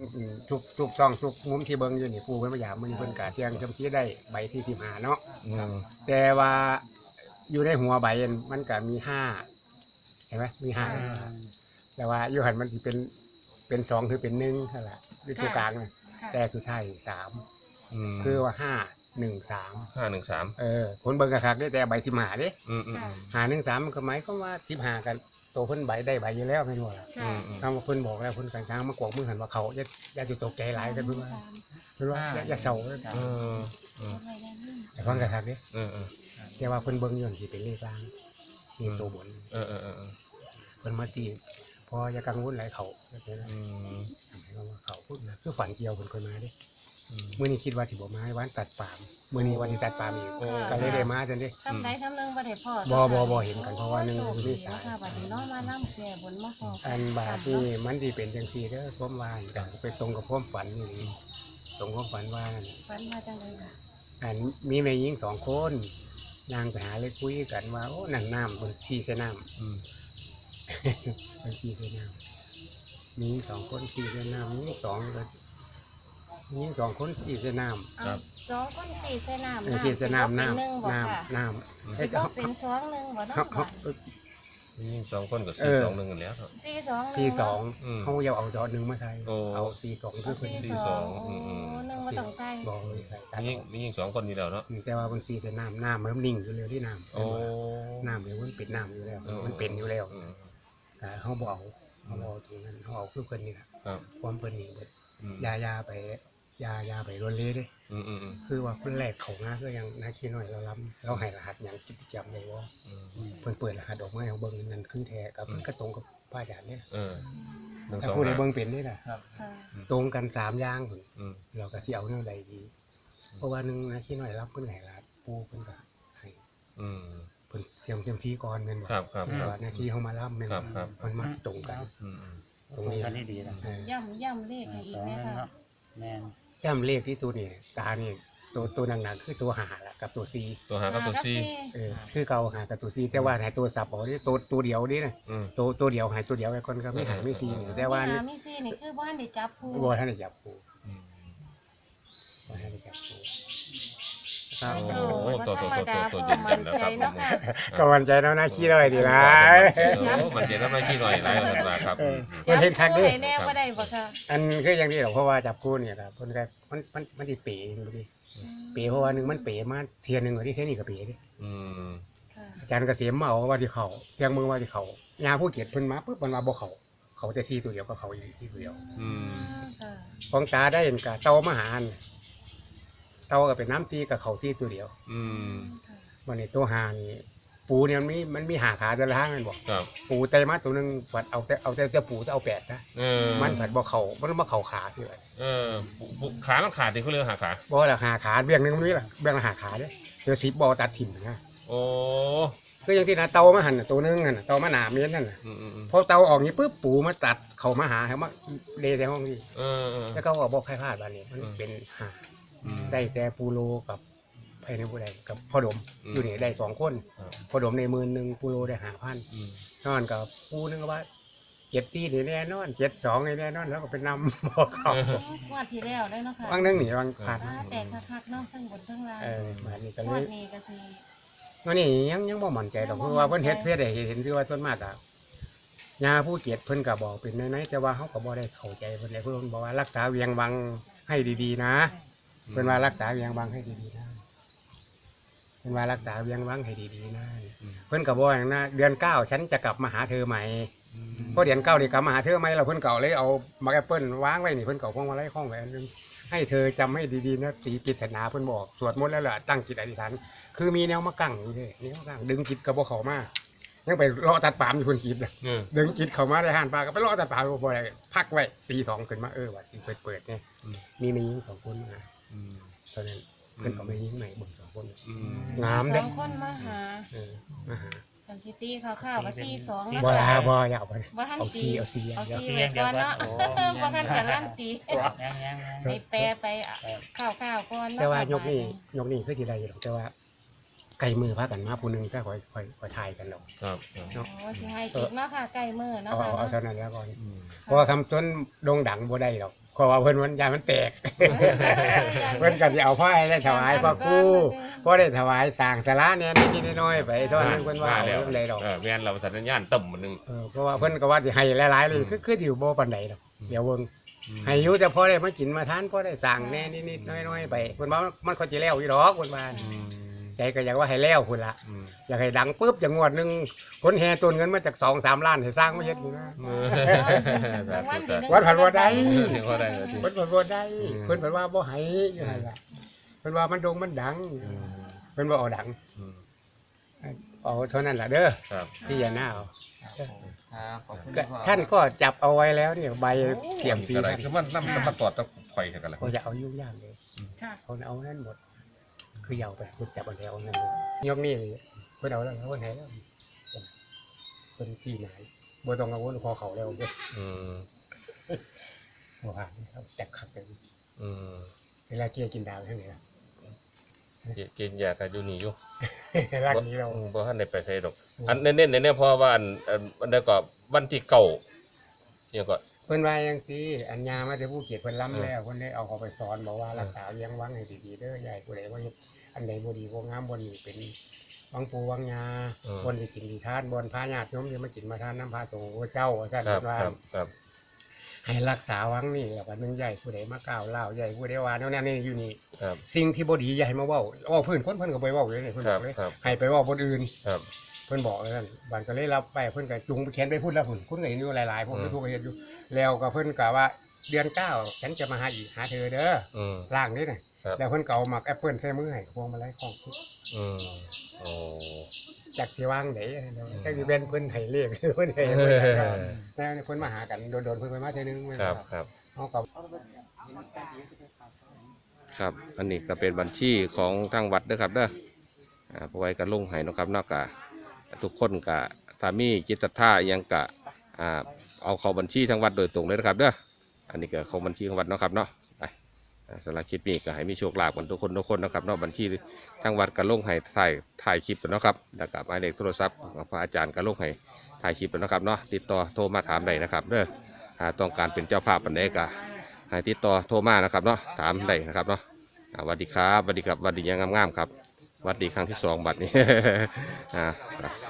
อืมทุกทุกซองทุกมุมที่เบิ่งอยู่นี่ปูเพิ่นพยายามมื้อนี้เพิ่นกะเที่ยงจำที่ได้ใบที่15เนาะอืมแต่ว่าอยู่ในหัวใบอันมันก็มีห้าเห็นไหมมีห้าแต่ว่าอยู่หันมันสิเป็นเป็นสองคือเป็นหนึ่งเท่านั้นล่ะหรือตัวกลางนะค่ะแต่สุดท้ายสามอืมคือว่าห้าหนึ่งสามห้าหนึ่งสามเออคนเบิ่งกระคักได้แต่ใบสิบหาเด้อืมอืมอืมหาหนึ่งสามมันก็หมายความว่าสิบหากัน โตเพิ่นใบได้ใบอยู่แล้วไม่รู้ล่ะค่ะอืมคำว่าเพิ่นบอกแล้วเพิ่นกันช้างมากวกมือหันว่าเขาอย่าอย่าสิตกใจหลายกันเพิ่นว่าเพิ่นว่าอย่าอย่าเศร้าเออเออแต่ฟังกระคักเด้เออเออแต่ว่าเพิ่นเบิ่งอยู่นี่สิเป็นเลขล่างนี่ตัวบนเออเออเออเพิ่นมาจีบพออย่ากังวลหลายเขาแบบนี้นะอืมเขาว่าเขาพูดนะคือฝันเกี่ยวเพิ่นเคยมาเดิ อืมมื้อนี้คิดว่าสิบ่มาให้วันตัดปาล์มมื้อนี้วันที่ตัดปาล์มอีกโอ้ก็เลยได้มาจังดิทำไรทำเรื่องบ่ได้พ่อบ่บ่บ่เห็นกันเพราะว่าหนึ่งโชคมีดีสายนะคะบัดนี้เนาะมาล่ำแก่บนมาขออันบาทนี่มันสิเป็นจังซี่เด้อผมว่าก็ไปตรงกับความฝันนี่นี่ตรงความฝันว่าฝันมาจังเลยค่ะอันมีแม่หญิงสองคนนางไปหาเลยคุยกันว่าโอ้นั่นน้ำเพิ่นซีใส่น้ำอืมเพิ่นซีใส่น้ำมีสองคนซีใส่น้ำมีสองก็ มีสองคนซีใส่น้ำเอาสองคนสี่เสน้ำเออสีสนามน้สิบ่เป็นหนึ่งบ่ำน้ค่ะำน้ำสิบ่เป็นสองหนึ่งบ่เนาะเขาเขาบัดนี่สองคนกับเอสี่อสองหนึ่งกันแล้วครับ สี่สองหนึ่สี่เนาะสองอืมเขาอยาเอาจอหนึ่งมาใส่โอ้ เอาสี่สองเอาคือเพิ่นสี่สี่สสอองงโอ้อืมอืม หนึ่งบ่ต้องใส่บอกเลยใส่ตัดมีอยิ่งอกมียิ่งสองคนอยู่แล้วเนาะอืมแต่ว่ามันสี่แต่น้ำน้ำมันนิ่งอยู่แล้วที่น้ำโอ้น้ำเนี่ยมันเป็นน้ำอยู่แล้วออมันเป็นอยู่แล้วอืมแต่เขาบอกเอาเขาบอกเอาตรงนั้นเขาเอาคือเพิ่นนี่แหละครับความเพิ่นนี่เบิดอืมยายาไป ยายาไปรวนเล่เด้อืมอืมอืมคือว่าคนแรกเขางาคือยังนาคีน้อยเราล้ำเราให้รหัสอย่างคิดจำได้ว่าอืม เพิ่นเปิดรหัสออกมาให้เขาเบิ่งนั่นคือแท้กับมันก็ตรงกับป้าจารย์เนี่ยเออหนึ่งถ้าสองผู้ใดห้าเบิ่งเป็นนี่แหละค่ะตรงกันสามอย่างพุ่นอืม เราก็สิเอาเรื่องใดดี เพราะว่าหนึงนะที่หน่อยรับเพิ่นให้ลาดปูเพิ่นก็ให้อืม เพิ่นเสียงเสียงที่ก่อนแม่นบ่ครับครับเพคราะรับ ว่าหน้าที่เฮามารับแม่นครับ่บครับ มันมาตรงกัน อืมอืม ตรงนี้ กันได้ดีนะเออ ย่ำย่ำเลขให้อีสกองไหมนึงค่ะเนาะแม่น ย่ำเลขที่สุดนี่ตานี่ตัวตัวหนักๆคือตัวหาละกับตัวซีตัวหากับตัวซีเออคือเก่าหากับตัวซีแต่ว่าให้ตัวสับเอานี่ตัวตัวเดียวนี่นะอืม ตัวตัวเดียวให้ตัวเดียวไอ้คนก็ไม่หาไม่ซีนี่แต่ว่ามีนี่หมีสี่นี่คือบ้านได้จับผู้บ่ทันได้จับปูอืมบ่ทันได้จับปู ครับโอ้โหตัวตัวตัวตัวตัวธรเย็รมนดาๆแล้วครับพ่อมั่นใจเนาะค่ะก็วันใจเนาะหน้าขี้เลยดีหลายโอ้มันเย็นแล้วไม่ขี้หน่อยไรแล้วกันครับเอออืมมันเห็นคักเด้จับผู้ให้แน่บ่ได้บ่ค่ะอันคืออย่างนี้หรอกเพราะว่าจับคู่เนี่ยครับคนก็มันมันมันสิเป๋ดูดิเป๋เพราะว่าหนึงมันเป๋มาเทียนหนึงกว่าที่เทยนี่ก็เป๋ดิอืมค่ะอาจารย์เกษมมาเอาว่าที่เขาเทียงมือว่าที่เขายาผู้เกียรติเพิ่นมาปุ๊บมันมาบ่เขาเขาจะซีตัวเดียวก็เขาอีกซีตัวเดียวอืมค่ะของตาได้เห็นกะเตามาหาอัน เตาก็เป็นน้ำตีกับเขาตีตัวเดียวอืมค่ะวันนี้ตัวหานี่ปูเนี่ยมันมีมันมีหาขาแต่ละทางแมันบอกครับปูไตมาตัวหนึงผัดเอาแต่เอาแต่แต่ปูแต่เอาแปดนะเออมันผัดบ่เขามันบ่เขาขาที่ว่าเออบุขามันขาดดิเขาเรียกหาขาบ่ละหาขาเบี้ยงหนึงมันนี่ล่ะเบี้ยงละหาขาเด้อเดี๋ยวสิบบ่ตัดถิ่มนะโอ้คืออย่างที่นะเตามาหันน่ะตัวหนึงหั่นน่ะเตามาหนาเมียนนั่นน่ะอืมอืมอืมพอเตาออกนี่ปุ๊บปูมาตัดเขามาหาเขามาเลในห้องนี่เออเออ แล้วก็บอกใครพลาดบ้านนี้มันอืมเป็นหา อืม ได้แต่ปูโรกับไผ่ในผู้ใดกับพ่อดมอืมอยู่นี่ได้สองคนครับ พ่อดมในหมื่นหนึ่งปูโรได้หาพันอืมนอนกับปูนึงก็ว่าเจ็ดสี่นี่แน่นอนเจ็ดสองนี่แน่นอนแล้วก็เป็นนำบอกเขางวดที่แล้วได้เนาะค่ะวางนึงหนีวางผ่านอ่าแต่คักๆเนาะทั้งบนทั้งล่างเออมานี่ก็งเลวยดนี้ก็สิวันนี้ยังยังบ่มั่นใจหรอกเพราะว่าเพิ่นเฮ็ดเพื่อได้เห็นคือว่าส่วนมากอะยาผู้เกียรติเพิ่นก็บอกเป็นน้อยๆแต่ว่าเขาก็บ่ได้เข้าใจเพิ่นเลยเพิ่นบอกว่ารักษาเวียงวังให้ดีๆนะ เพิ่นว่ารักษาเวียงวังให้ดีๆนะเพิ่นว่ารักษาเวียงวังให้ดีๆนะอืมเพิ่นก็บอกอย่างนะเดือนเก้าฉันจะกลับมาหาเธอใหม่อืมเพราะเดือนเก้านี่กลับมาหาเธอใหม่เราเพิ่นเก่าเลยเอามาแอปเปิ้ลวางไว้นี่เพิ่นเก่าพวงมาลัยข้องไว้อันนึงให้เธอจำให้ดีๆนะตีปริศนาเพิ่นบอกสวดมนต์แล้วล่ะตั้งจิตอธิษฐานคือมีแนวมากั้งอยู่เด้แนวมากั้งดึงจิตกับบ่เข้ามา ยังไปรอตัดปาล์มอยู่เพิ่นคิดน่ะเออดึงจิตเข้ามาได้ห้านปลาก็ไปรอตัดปาล์มบ่ได้พักไว้ตีสองขึ้นมาเออว่าสิเปิดเปิดๆเนี่ยอืม มีมีหญิงสองคนมาอืม ตอนนั้นเพิ่นก็ไม่ยิงใหม่เบิ่งสองคน อืม งามสเด้องคนมาหาเออมาหาจันสิตีข้าวๆว่าสี่สองบ่นะลาคะบ่อย่าเอาไปบ่ทันเอาตีซีเอาซีเอาเดี๋ยวสีไว้ก่อนเนาะบ่ทันจะลั่นตียังยัง ไปแปรไปข้าวๆก่อนเนะแต่ว่ายกนี่ยกนี่คือสิได้อยู่หรอกแต่ว่า ไก่มือพากันมาผู้หนึงถ้าคอยคอยคอยถ่ายกันหรอกครับครับโอ้สิให้ติดเนาะค่ะใกล้มือเนาะเอาค่ะเอาเอาเท่านั้นแล้วก่อนอืมเพราะว่าคำต้นโด่งดังบ่ได้หรอกคเพราะว่าเพิ่นมันยามันแตก เพิ่นก็สิเอาพ่อให้ได้ถวายพ่อครูพ่ได้ถวายสร้างศาลาเนี่ยนิดๆน้อยๆไปเท่านั้นเพิ่นว่าเอาแล้วเรื่องใดดอก เออแม่นเราสัญญาณต่ำมันนึง เออเพราะว่าเพิ่นก็ว่าสิให้หลายๆเลยคือคือสิบ่ปานใดดอกเดี๋ยวเบิ่งให้อยู่แต่พอได้มากินมาทานพอได้สร้างแน่นิดๆน้อยๆไปเพิ่นว่ามันก็สิแล้วอยู่ดอกเพิ่นว่า อืม ใจก็อยากว่าให้แล้วพุ่นละอืมอยากให้ดังปุ๊บอย่างงวดหนึงคนแห่ต้นเงินมาจาก2 3ล้านให้สร้างมาเฮ็ดอยู่นะเออสาธุสาธุวัดผัดบ่ได้ว่าได้เลยทีเพิ่นเพิ่นบ่ได้อืม เพิ่นเพิ่นว่าบ่ให้อยู่นั่นล่ะเพิ่นว่ามันโด่งมันดังอืมเพิ่นบ่เอาดังอืมเอาเท่านั้นล่ะเด้อครับ ที่อย่าหน้าเอาครับขอบคุณก็พ่อท่านก็จับเอาไว้แล้วเนี่ยใบเสียมฟรีอะไรท่านคือมันน้ำมันมาตอดตะไฟกันละเขาจะเอายุ่งยากเลยค่ะ เขาเอานั่นหมด คือเอาไปคุณจับเอาแล้วเอานั่นเลยยกนี่เลยเพิ่นเอาแล้วเพิ่นให้แล้วเพิ่นที่ไหนบ่ต้องกังวลพอเขาแล้วเด้ออืมบ่ผ่านเขาจับขับกันอืมเวลาเกี่ยกินดาวเท่าไหร่ล่ะกินกินยากันอยู่นี่อยู่ร่างนี้เราอืมบ่ทันได้ไปไสดอก อันเน้นๆเนี่ยเพราะว่าอันอันอันนั้นก็วันที่เก่าเนี่ยก็เพิ่นว่าจังซี่อัญญามาแต่ผู้เกียรติเพิ่นล้ำแล้วเพิ่นได้เอาเขาไปสอนบอกว่ารักษาเลี้ยงวังให้ดีๆเด้อใหญ่ผู้ใดว่าเฮ็ด อันใดบ่ดีบ่งามบ่ดีเป็นวังปูวังยาบนสิกินดีทานบนพาญาติโยมที่มากินมาทานน้ำพาสงฆ์พระเจ้าว่าซั่นครับเพิ่นว่าครับครับให้รักษาวังนี่แล้วก็นึงใหญ่ผู้ใดมาก้าวเล่าวใหญ่ผู้ใดว่าแนวนั้นนี่อยู่นี่ ครับ สิ่งที่บ่ดีอย่าให้มาเว้าเว้าเพิ่นคนเพิ่นก็ไปเว้าอยู่เลยเพิ่นครับบอกเลยครับ ให้ไปเว้าคนอื่น ครับ เพิ่นบอกเลยนั่นบันก็เลยรับไปเพิ่นก็จุงไปเขียนไปพูดแล้วพุ่นคุณก็เห็นอยู่หลายๆพวกอืม ทุกก็เห็นอยู่ แล้วก็เพิ่นก็ว่าเดือนเก้าฉันจะมาหาอีกหาเธอเด้ออืมร่างนี้น่ะ ครับ แล้วเพิ่นก็เอาหมักแอปเปิ้ลใส่มือให้พวงมาลัยของอืมโอ้จักสิวางไหนจักสิเป็นเพิ่นให้เลขเพิ่นให้เพิ่นให้แล้วเพิ่นมาหากันโดนๆเพิ่นไปมาเทื่อนึงครับ ครับ เฮาก็ ครับ อันนี้ก็เป็นบัญชีของทางวัดเด้อครับเด้ออ่าเพราะไว้กันลงให้เนาะครับเนอกกะทุกคนกะถ้ามีจิตศรัทธาอิหยังกะอ่าเอาเข้าบัญชีทางวัดโดยตรงเลยนะครับเด้อ อันนี้ก็ของบัญชีของวัดเนาะครับเนาะไปอ่า สำหรับคลิปนี้ก็ให้มีโชคลาภกันทุกคนทุกคนนะครับนาะบัญชีทางวัดก็ลงให้ถ่ายถ่ายคลิปนะครับแล้วก็หมายเลขโทรศัพท์ของพระอาจารย์ก็ลงให้ถ่ายคลิปนะครับเนาะติดต่อโทรมาถามได้นะครับเด้ออ่าต้องการเป็นเจ้าภาพปันใดก็ให้ติดต่อโทรมานะครับเนาะถามได้นะครับเนาะสวัสดีครับสวัสดีครับสวัสดียังงามๆครับสวัสดีครั้งที่สองบัดนี้อ่า